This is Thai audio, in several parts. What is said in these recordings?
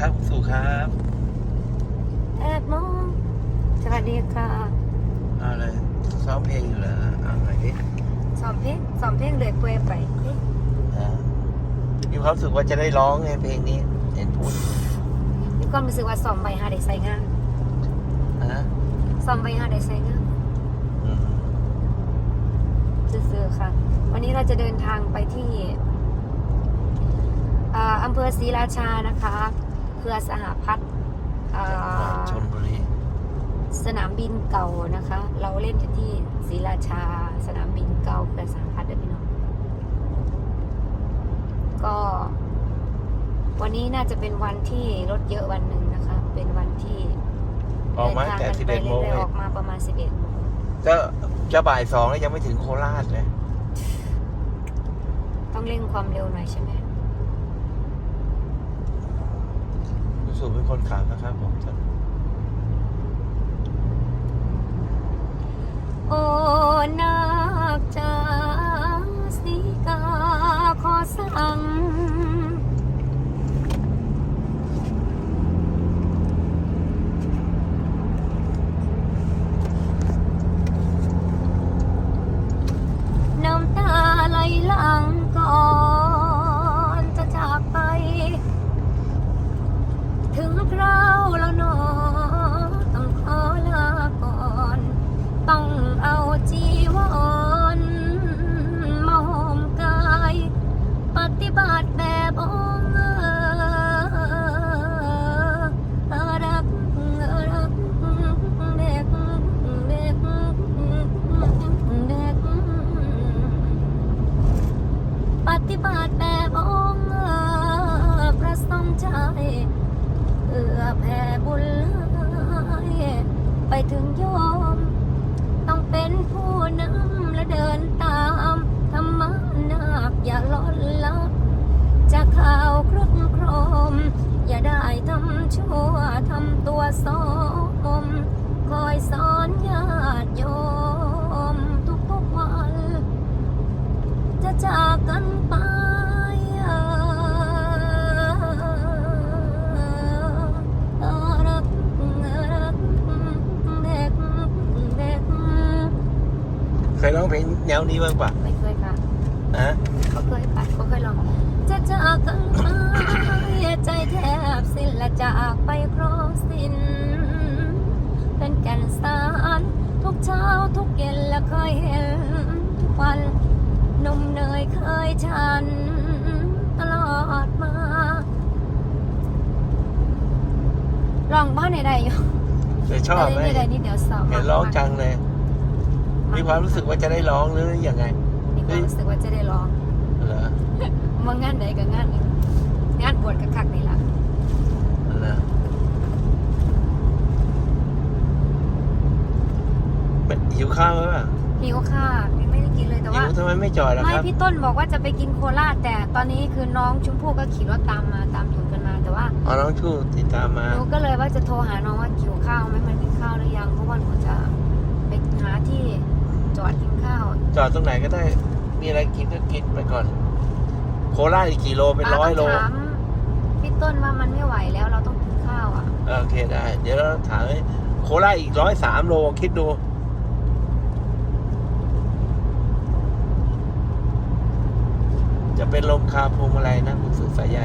ครับคุณสุครับแอบมองสวัสดีค่ะเอาเลยซ้อมเพลงอยู่เหรอเอาหน่อยดิสอมเพลงสอมเพลงเลยเปวยไปอ่ามีความรู้สึกว่าจะได้ร้องไงเพลงนี้ เห็นพูดมีความรู้สึกว่าสอมใบหาได้ใส่งานนะสอมใบหาได้ใส่งานอืมซื่อๆค่ะ วันนี้เราจะเดินทางไปที่อ่าอำเภอศรีราชานะคะ เพื่อสหพัฒน์อ่าชนบุรีสนามบินเก่านะคะ เราเล่นอยู่ที่ศรีราชา สนามบินเก่าเพื่อสหพัฒน์เด้อพี่น้อง ก็ วันนี้น่าจะเป็นวันที่รถเยอะวันหนึ่งนะคะ เป็นวันที่ออกมาตั้งแต่สิบเอ็ดโมงเรื่เลอยยๆออกมาประมาณสิบเอ็ดโมงจะจะบ่ายสองแล้วยังไม่ถึงโคราชเลย ต้องเร่งความเร็วหน่อยใช่ไหม คุณ สุเป็นคนขับนะครับผมโอ้นาคจาสีกาขอสั่ง ม อย่าได้ทำชั่วทำตัวสมคอยสอนญาติโยมทุกๆวัน จะจากกันไปรักรักเด็กเด็กเคยร้องเพลงแนวนี้บ้างปะไม่เคยค่ะนะเขาเคยไปเขาเคยลอง จากกันไปใจแทบสิ้นและจากไปครองสิ้น เป็นแก่นสารทุกเช้าทุกเย็นและเคยเห็นทุกวันนมเนยเคยฉันตลอดมาลองบ้านไหนๆอยู่เคยชอบไหมได้ได้นิดเดียวสอบเห็นร้องจังเลย มีความรู้สึกว่าจะได้ร้องหรือยังไง มีความรู้สึกว่าจะได้ลองเหรอ มางานใดกับงานหนึ่งงานบวชกับคักนี่ล่ะเหรอไม่หิวข้าวไหมป่ะหิวค่ะยังไม่ได้กินเลยแต่หิว่าวทำไมไม่จอดล่ะไม่ครับ พี่ต้นบอกว่าจะไปกินโคราชแต่ตอนนี้คือน้องชมพู่ก็ขี่รถตามมาตามถึงกันมาแต่ว่าเอาน้องชูติดตามมา หนูก็เลยว่าจะโทรหาน้องว่าหิวข้าวไหมมันกินข้าวหรือยังเพราะว่าหนูจะไปหาที่จอดกินข้าว จอดตรงไหนก็ได้ มีอะไรกินก็กินไปก่อน โคราชอีกกี่โลเป็นร้อยโลาต้องถามพี่ต้นว่ามันไม่ไหวแล้วเราต้องกินข้าวอะเออโอเคได้ เดี๋ยวเราถามให้โคราชอีกร้อยสามโลคิดดู จะเป็นลมคาพวงมาลัยนะคุณสุสายใย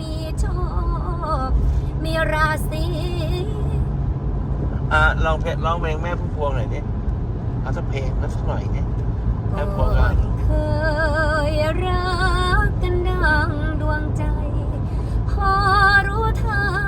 มีโชค มีราศีอะลองเพลงร้องเพลงแม่พุ่มพวงหน่อยดิเอาสักเพลงนะสักหน่อยดิแม่พุ่มพวงอะเคยรักกันดังดวงใจ พอรู้เธอมาเ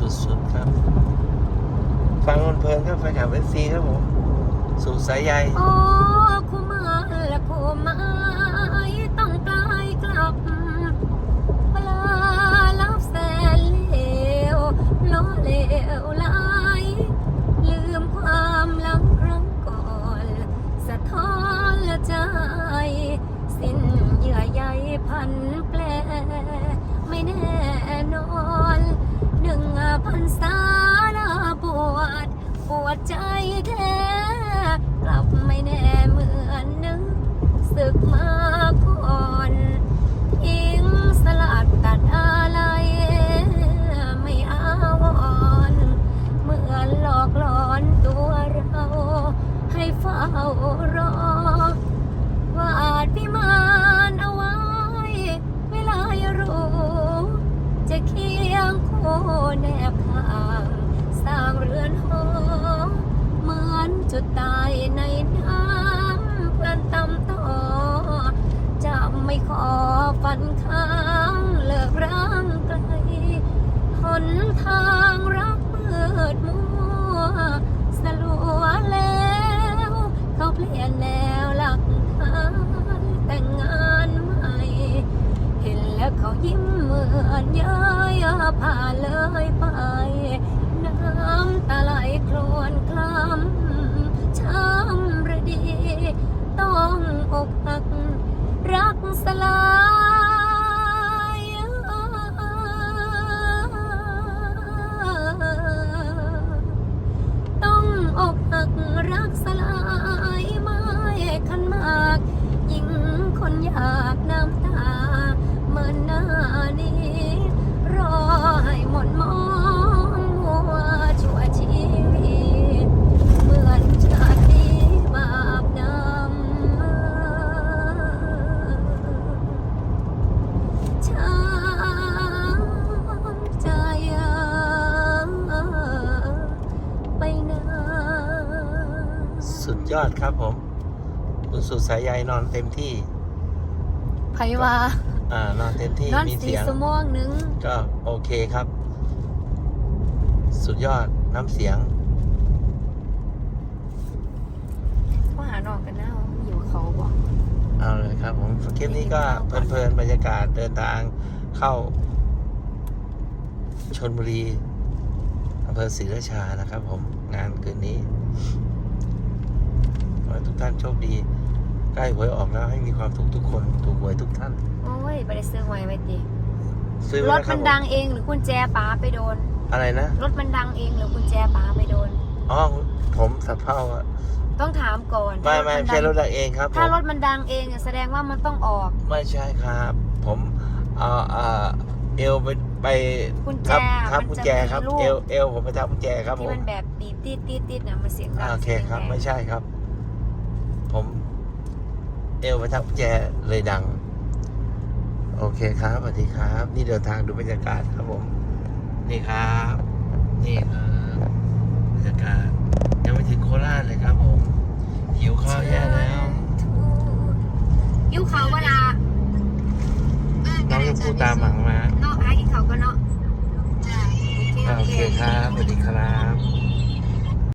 สุดๆครับ ฟังเพลินครับแฟนคลับเอสซีครับผมสู่สายใหญ่ล้วลาลัเลวล้อ กมาก่อนทิ้งสลัดตัดอะไร ไม่อาวรเหมือนหลอกหลอนตัวเรา ให้เฝ้ารอวาดพิมานเอาไว้ เวลาอย่ารู้ จะเคียงคู่แนบข้างสร้างเรือนหอเหมือนจุดตายในน้ำเพื่อนตำ ไม่ขอฝันค้างเลิกร่างไกลหนทาง รั ยอดครับผมคุณสุดสายใยนอนเต็มที่ไผว่าอ่านอนเต็มที่นอนมีสีเสียง สมองหนึง ก็โอเคครับ สุดยอดน้ำเสียงว่าหานอนกันหน้าอยู่เขาบอกเอาเลยครับผมคลิปนี้ก็เพลินๆบรรยากาศเดินทางเข้าชนบุรีอำเภอศรีราชานะครับผมงานคืนนี้ข อให้ทุกท่านโชคดี ใกล้หวยออกแล้วให้มีความสุขทุกคนถูกหวยทุกท่าน โอ้ยไปได้ซื้อไว้ไว้ติซื้อรไว้ถนะคมัรับนผมดังเองหรือกุญแจป๋าไปโดน อะไรนะ รถมันดังเองหรือกุญแจป๋าไปโดน อ๋อ ผมสับเพร่าอะต้องถามก่อนไม่ไม่ถ้าไม่ใช่รนถดังดังเองครับผถ้ามรถมันดังเองอะแสดงว่ามันต้องออก ไม่ใช่ครับ ผมเอ่อเอ่อเอวไปไปกุญแจครับครับมันกุญจะแจครับมีลูก เอวเอวผมไปทับกุญแจครับผที่มมันแบบปีบติดติดติดนะมันเสียงดัอ่างโอเคครับสียงแงไม่ใช่ครับผม เอวไปทับกุญแจเลยดัง โอเคครับสวัสดีครับ นี่เดินทางดูบรรยากาศครับผม นี่ครับ นี่ครับบรรยากาศยังไม่ถึงโคราชเลยครับผม หิวข้าวแย่แล้วยิ้วเขาเวลาน้องจะพูดตามหลังมาเนาะหากินเขาก็เนาะอ่าโอเคครับสวัสดีครับ